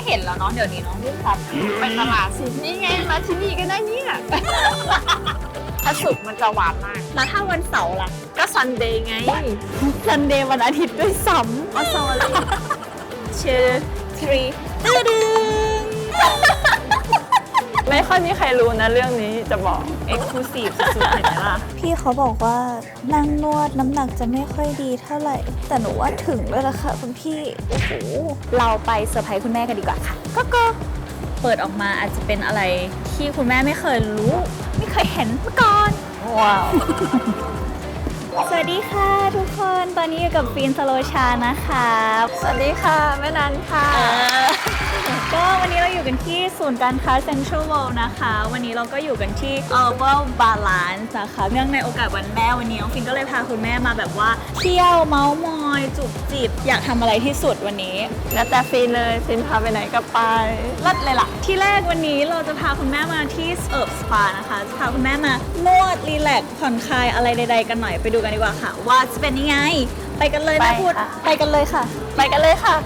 อยเห็นแล้วเนาะเดี๋ยวนี้เนาะลูกพับไปตลาดสินี่ไงมาที่นี่ก็ได้เนี่ยถ้าสุกร์มันจะหวานมาก แล้วถ้าวันเสาร์ล่ะ ก็ซันเดย์ไง ซันเดย์วันอาทิตย์ด้วยซ้ำอ๋อ sorry two three ตื้อดึง ไม่ค่อยมีใครรู้นะเรื่องนี้จะบอก exclusive สุดๆเห็นไหมล่ะ พี่เขาบอกว่านั่งนวดน้ำหนักจะไม่ค่อยดีเท่าไหร่ แต่หนูว่าถึงแล้วล่ะค่ะคุณพี่ โอ้โห เราไปเซอร์ไพรส์คุณแม่กันดีกว่าค่ะ ก็ก็เปิดออกมาอาจจะเป็นอะไรที่คุณแม่ไม่เคยรู้ ไม่เคยเห็นมาก่อน ว้าว สวัสดีค่ะทุกคน ตอนนี้อยู่กับฟินสโลชานะคะ สวัสดีค่ะแม่นันค่ะ ก็วันนี้เราอยู่กันที่ศูนย์การค้าเซ็นทรัลเวิลด์นะคะ วันนี้เราก็อยู่กันที่ Herbal Balance นะคะเนื่องในโอกาสวันแม่วันนี้น้องฟินก็เลยพาคุณแม่มาแบบว่า เที่ยวเมาส์มอย จุบจิบ อยากทำอะไรที่สุดวันนี้ แล้วแต่ฟินเลยฟินพาไปไหนก็ไปรัดเลยล่ะ ที่แรกวันนี้เราจะพาคุณแม่มาที่เอิร์บสปานะคะจะพาคุณแม่มานวดรีแลกซ์ผ่อนคลายอะไรใด ๆ กันหน่อยไปดูกันดีกว่าค่ะ ว่าจะเป็นยังไง ไปกันเลยแม่ไปพูดค่ะ ไปกันเลยค่ะ ไปกันเลยค่ะ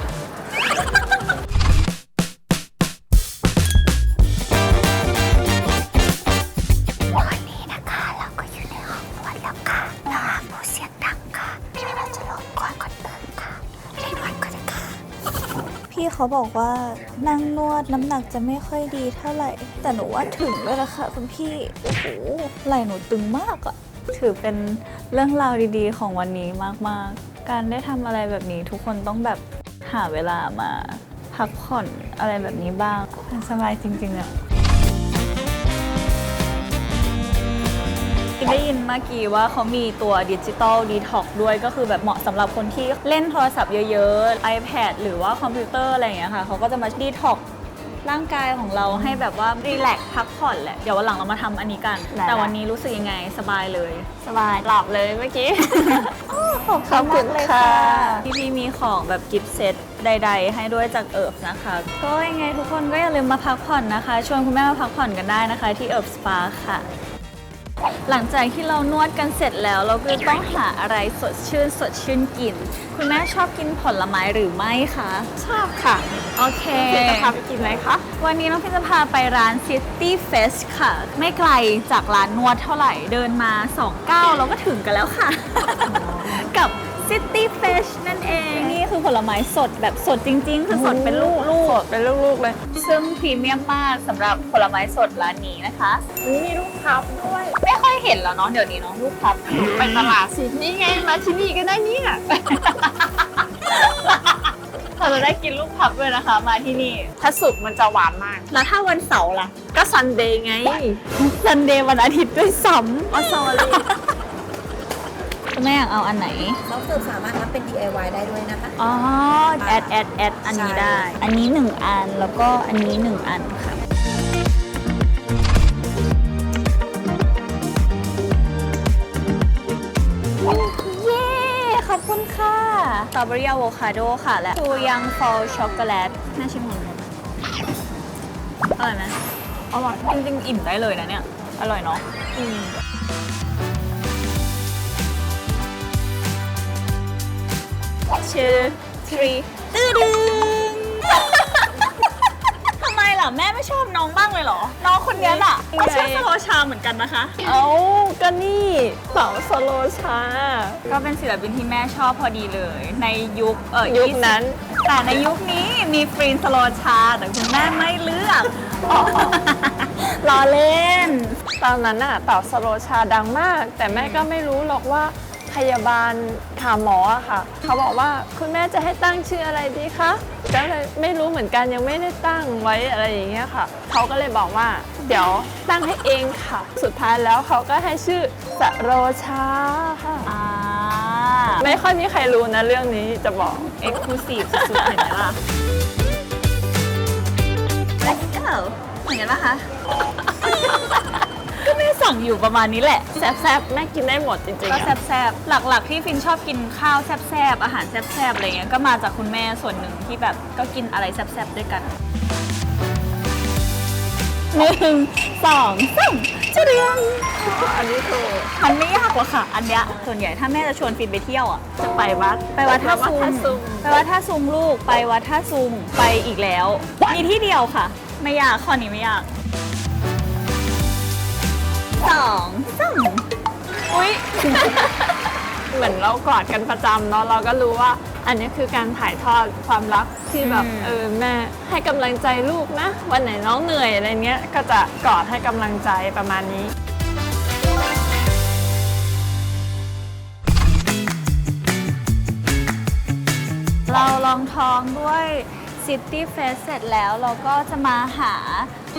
เขาบอกว่านั่งนวดน้ำหนักจะไม่ค่อยดีเท่าไหร่ แต่หนูว่าถึงเลยละค่ะคุณพี่ โอ้โหไหล่หนูตึงมากอะถือเป็นเรื่องราวดีๆ ของวันนี้มากๆ การได้ทำอะไรแบบนี้ทุกคนต้องแบบหาเวลามาพักผ่อนอะไรแบบนี้บ้างมันสบายจริงๆอะ ได้ยินเมื่อกี้ว่าเขามีตัวดิจิตอลดีท็อกด้วยก็คือแบบเหมาะสำหรับคนที่เล่นโทรศัพท์เยอะๆ iPad หรือว่าคอมพิวเตอร์อะไรอย่างเงี้ยค่ะเขาก็จะมาดีท็อกร่างกายของเราให้แบบว่ารีแลกซ์พักผ่อนแหละ เดี๋ยววันหลังเรามาทำอันนี้กันได้แต่วันนี้รู้สึกยังไงสบายเลย สบายหลับเลยเมื่อกี้ขอบขอบคุณมากเลยค่ะพี่พี่มีของแบบกิฟต์เซตใด ๆ ให้ด้วยจากเอิบนะคะ ก็ยังไงทุกคนก็อย่าลืมมาพักผ่อนนะคะ ชวนคุณแม่มาพักผ่อนกันได้นะคะ ที่เอิบสปาค่ะ หลังจากที่เรานวดกันเสร็จแล้ว เราก็ต้องหาอะไรสดชื่น สดชื่นกิน คุณแม่ชอบกินผลไม้หรือไม่คะ ชอบค่ะ โอเคฟินจะพาไปกินไหมคะ วันนี้น้องพิมจะพาไปร้าน City Fest ค่ะ ไม่ไกลจากร้านนวดเท่าไหร่ เดินมา2ก้าวเราก็ถึงกันแล้วค่ะ กับ City Fest นั่นเอง นี่คือผลไม้สดแบบสดจริง ๆ คือสดเป็นลูกสดเป็นลูกๆเลยๆซึ่งพรีเมียมมากสำหรับผลไม้สดร้านนี้นะคะอุ๊ยมีลูกพับด้วย ไม่ค่อยเห็นแล้วเนาะเดี๋ยวนี้เนาะลูกพับไปตลาดสินี่ไงมาที่นี่ก็ได้เนี่ยเราจะได้กินลูกพับด้วยนะคะ มาที่นี่ถ้าสุกร์มันจะหวานมาก แล้วถ้าวันเสาร์ล่ะ ก็ซันเดย์ไงซันเดย์วันอาทิตย์ด้วยซ้ำอ๋อ sorry คุณ แม่อยากเอาอันไหนน้องสืบสามารถรับเป็น DIY ได้ด้วยนะคะ อ๋อ แอดแอดแอดอันนี้ใช่ได้ อันนี้หนึ่งอัน แล้วก็อันนี้หนึ่งอันค่ะ เย้ ขอบคุณค่ะสตรอเบอรี่อะโวคาโดค่ะ และทูยังฟอลช็อกโกแลต น่าชิมของหนูอร่อยไหมอร่อย จริงๆ อิ่มได้เลยนะเนี่ย อร่อยเนาะ two three ตื้อดึง ทำไมล่ะ แม่ไม่ชอบน้องบ้างเลยเหรอ น้องคนนี้ล่ะก็ชื่อสโลชาเหมือนกันนะคะ เอ้าก็นี่เสาสโลชา ก็เป็นศิลปินที่แม่ชอบพอดีเลย ในยุคเออยุคนั้น20แต่ในยุคนี้มีฟรีนสโลชา แต่คุณแม่ไม่เลือกล้อเล่น ตอนนั้นน่ะเต่าสโลชาดังมาก แต่แม่ก็ไม่รู้หรอกว่า พยาบาลขาหมออะค่ะ เขาบอกว่าคุณแม่จะให้ตั้งชื่ออะไรดีคะก็เลยไม่รู้เหมือนกันยังไม่ได้ตั้งไว้อะไรอย่างเงี้ยค่ะ เขาก็เลยบอกว่า เดี๋ยวตั้งให้เองค่ะ สุดท้ายแล้วเขาก็ให้ชื่อสโลชาค่ะอ่าไม่ค่อยมีใครรู้นะเรื่องนี้จะบอกเอ็กซ์คลูซีฟสุดๆเห็นไหมล่ะ Let's go เหมือนกันปะคะก็แม่ สั่งอยู่ประมาณนี้แหละ แซบๆแม่กินได้หมดจริงก็ๆแอะซบๆ หลักๆ ที่ฟินชอบกินข้าวแซบๆ อาหารแซบๆ อะไรเงี้ย ก็มาจากคุณแม่ส่วนหนึ่งที่แบบก็กินอะไรแซบๆ ด้วยกัน หนึ่งสองสามจะเรืองอันนี้ถูกมันไม่ยากหรอกค่ะ อันเนี้ยส่วนใหญ่ถ้าแม่จะชวนฟินไปเที่ยวอะ จะไปวัดไปวัดท่าวัดซุท่างซุงไปวัดท่าซุงลูก ไปวัดท่าซุงไปอีกแล้ว มีที่เดียวค่ะ ไม่ยาก ข้อนี้ไม่ยาก สองสามอุ้ย เหมือนเรากอดกันประจำเนาะเราก็รู้ว่า อันนี้คือการถ่ายทอดความรักที่แบบอืม เออแม่ให้กำลังใจลูกนะ วันไหนน้องเหนื่อยอะไรเงี้ยก็จะกอดให้กำลังใจประมาณนี้ เราลองท้องด้วย ซิตี้เฟสเสร็จแล้วเราก็จะมาหา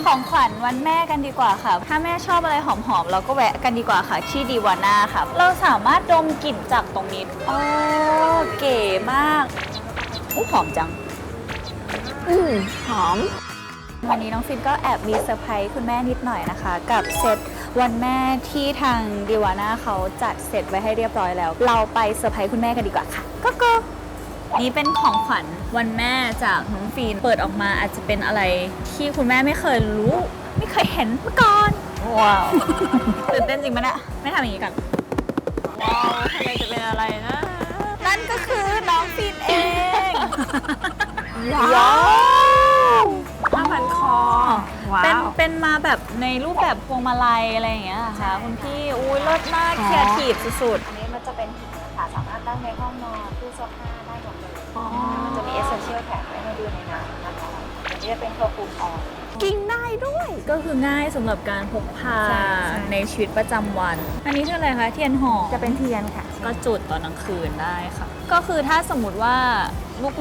ของขวัญวันแม่กันดีกว่าค่ะ ถ้าแม่ชอบอะไรหอมๆ เราก็แวะกันดีกว่าค่ะ ที่ดีวาน่าค่ะ เราสามารถดมกลิ่นจากตรงนี้โอ้เก๋มากอู้หอมจัง อืมหอม วันนี้น้องฟินก็แอบมีเซอร์ไพรส์คุณแม่นิดหน่อยนะคะ กับเซตวันแม่ที่ทางดีวาน่าเขาจัดเสร็จไว้ให้เรียบร้อยแล้ว เราไปเซอร์ไพรส์คุณแม่กันดีกว่าค่ะก็ก็ นี่เป็นของขวัญวันแม่จากน้องฟินเปิดออกมาอาจจะเป็นอะไรที่คุณแม่ไม่เคยรู้ ไม่เคยเห็นมาก่อน ว้าวตื่นเต้นจริงไหมเนี่ยไม่ทำอย่างนี้กันว้าวทำไมจะเป็นอะไรนะ นั่นก็คือน้องฟินเองว้าวผ้าพันคอว้าเป็นวเป็นมาแบบในรูปแบบพวงมาลัยอะไรอย่างเงี้ยค่ะคุณพี่อุ้ยเลิศมากอ๋อเคียร์ทีฟสุดอันนี้มันจะเป็นหินนะคะสามารถตั้งในห้องนอนตู้เสื้อผ้าได้ห มดเลยมันจะมีเอเซนเชียลแท็กไว้ให้ดูในนั้นนะคะอันนี้จะเป็นเคอร์ฟูมออนกินได้ด้วยๆก็คือง่ายสำหรับการพกพาใช่ใช่ ในชีวิตประจำวัน อันนี้คืออะไรคะ เทียนหอม จะเป็นเทียนค่ะ ก็จุดตอนกลางคืนได้ค่ะ ก็คือถ้าสมมติว่า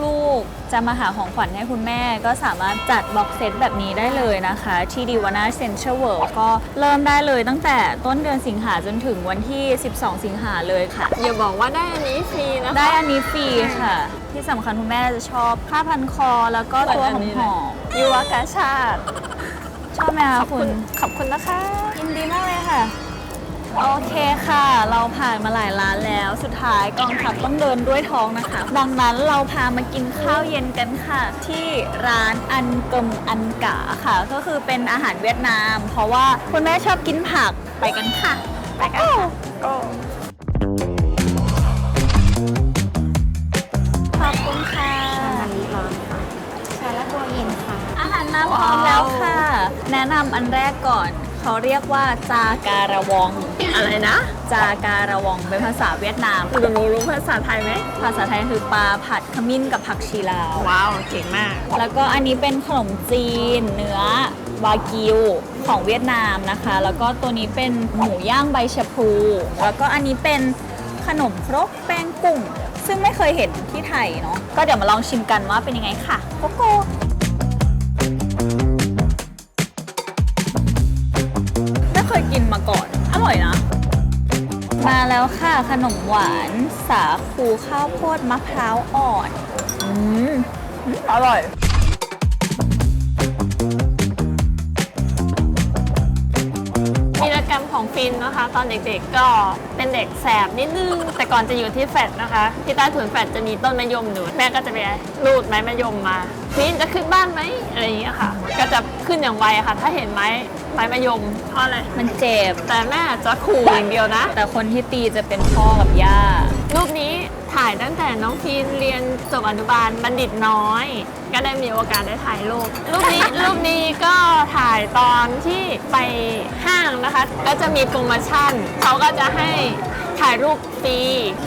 ลูกๆจะมาหาของขวัญให้คุณแม่ ก็สามารถจัดบ็อกเซตแบบนี้ได้เลยนะคะ ที่ดีวาน่าเซ็นทรัลเวิลด์ก็เริ่มได้เลยตั้งแต่ต้นเดือนสิงหาจนถึงวันที่ 12 สิงหาเลยค่ะ อย่าบอกว่าได้อันนี้ฟรีนะคะได้อันนี้ฟรีค่ะ ที่สำคัญคุณแม่จะชอบผ้าพันคอแล้วก็ตัวหอมหอมยุวกาชาติๆชอบไหมคะขอบคุคุณณขอบคุณนะคะยินดีมากเลยค่ะ โอเคค่ะ เราผ่านมาหลายร้านแล้ว สุดท้ายกองทัพต้องเดินด้วยท้องนะคะ ดังนั้นเราพามากินข้าวเย็นกันค่ะ ที่ร้านอันกมอันกาค่ะ ก็คือเป็นอาหารเวียดนาม เพราะว่าคุณแม่ชอบกินผัก ไปกันค่ะ ไปกันค่ะก็ขอบคุณค่ะอันนี้ร้อนค่ะชาและตัวเย็นค่ะ อาหารมาพร้อมแล้วค่ะ แนะนำอันแรกก่อน เขาเรียกว่าจาการะวอง อะไรนะ จาการะวองเป็นภาษาเวียดนามคุณรู้รู้ภาษาไทยไหมภาษาไทยคือปลาผัดขมิ้นกับผักชีลาวว้าวเก่งมาก แล้วก็อันนี้เป็นขนมจีนเนื้อวากิวของเวียดนามนะคะ แล้วก็ตัวนี้เป็นหมูย่างใบชะพลูแล้วก็อันนี้เป็นขนมครกแป้งกุ้ง ซึ่งไม่เคยเห็นที่ไทยเนาะก็เดี๋ยวมาลองชิมกันว่าเป็นยังไงค่ะโกโก้ ร่อยนะ มาแล้วค่ะขนมหวานสาคูข้าวโพดมะพร้าวอ่อน อืม อร่อย ฟินนะคะ ตอนเด็กๆก็เป็นเด็กแสบนิดนึง แต่ก่อนจะอยู่ที่แฟดนะคะ ที่ใต้ถุนแฟดจะมีต้นมะยมอยู่แม่ก็จะไปรูดไม้มะยมมาฟินจะขึ้นบ้านไหมอะไรอย่างเงี้ยค่ะ ก็จะขึ้นอย่างไวค่ะ ถ้าเห็นไม้ไม้มะยมเพราะอะไรมันเจ็บแต่แม่จะขู่อย่างเดียวนะ แต่คนที่ตีจะเป็นพ่อกับย่ารูปนี้ ถ่ายตั้งแต่น้องฟีนเรียนจบอนุบาลบัณฑิตน้อย ก็ได้มีโอกาสได้ถ่ายรูปรูปนี้รูปนี้ก็ถ่ายตอนที่ไปห้างนะคะ ก็จะมีโปรโมชั่นเขาก็จะให้ถ่ายรูปฟรี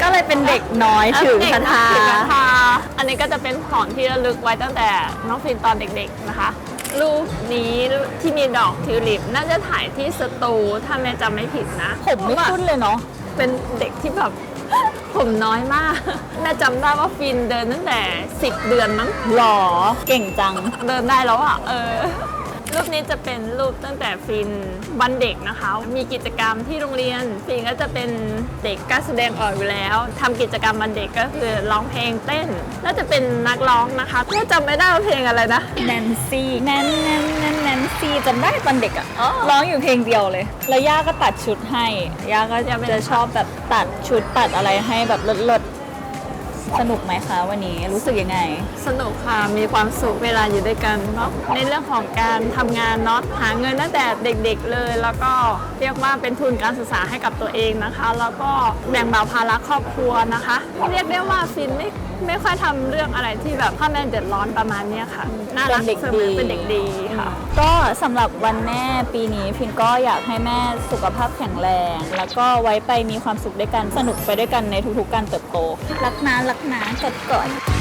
ก็เลยเป็นเด็กน้อยถือคาถาถือคาถาอันนี้ก็จะเป็นของที่ระลึกไว้ตั้งแต่น้องฟินตอนเด็ก ๆนะคะรูปนี้ที่มีดอกทิวลิป น่าจะถ่ายที่สตูถ้าแม่จำไม่ผิดนะ ผมไม่ขึ้นเลยเนาะเป็นเด็กที่แบบ ผมน้อยมากแม่จำได้ว่าฟินเดินตั้งแต่ 10 เดือนมั้งหรอ เก่งจัง เดินได้แล้วอะ เออ รูปนี้จะเป็นรูปตั้งแต่ฟินวันเด็กนะคะ มีกิจกรรมที่โรงเรียน ฟินก็จะเป็นเด็กกล้ารแสดงออกอยู่แล้วทำกิจกรรมวันเด็กก็คือร้องเพลงเต้นแล้วจะเป็นนักร้องนะคะแม่จำไม่ได้ว่าเพลงอะไรนะแนนซี่แนนแนนแนนแนนซี่จำได้ตอนเด็กอะอ๋อร้องอยู่เพลงเดียวเลย แล้วย่าก็ตัดชุดให้ย่าก็จะชอบแบบตัดชุดตัดอะไรให้แบบเลิศๆ สนุกไหมคะวันนี้รู้สึกยังไง สนุกค่ะมีความสุขเวลาอยู่ด้วยกันเนาะในเรื่องของการทำงานเนาะหาเงินตั้งแต่เด็กๆเลย แล้วก็เรียกว่าเป็นทุนการศึกษาให้กับตัวเองนะคะ แล้วก็แบ่งเบาภาระครอบครัวนะคะ เรียกได้ว่าฟินไม่ไม่ค่อยทำเรื่องอะไรที่แบบพ่อแม่เดือดร้อนประมาณเนี้ยค่ะน่ารักเป็นเด็กเสมอดีเป็นเด็กดี ค่ะ ก็สำหรับวันแม่ปีนี้พินก็อยากให้แม่สุขภาพแข็งแรง แล้วก็ไว้ไปมีความสุขด้วยกันสนุกไปด้วยกันในทุกๆการเติบโตค่ะรักนะรักนะกดกด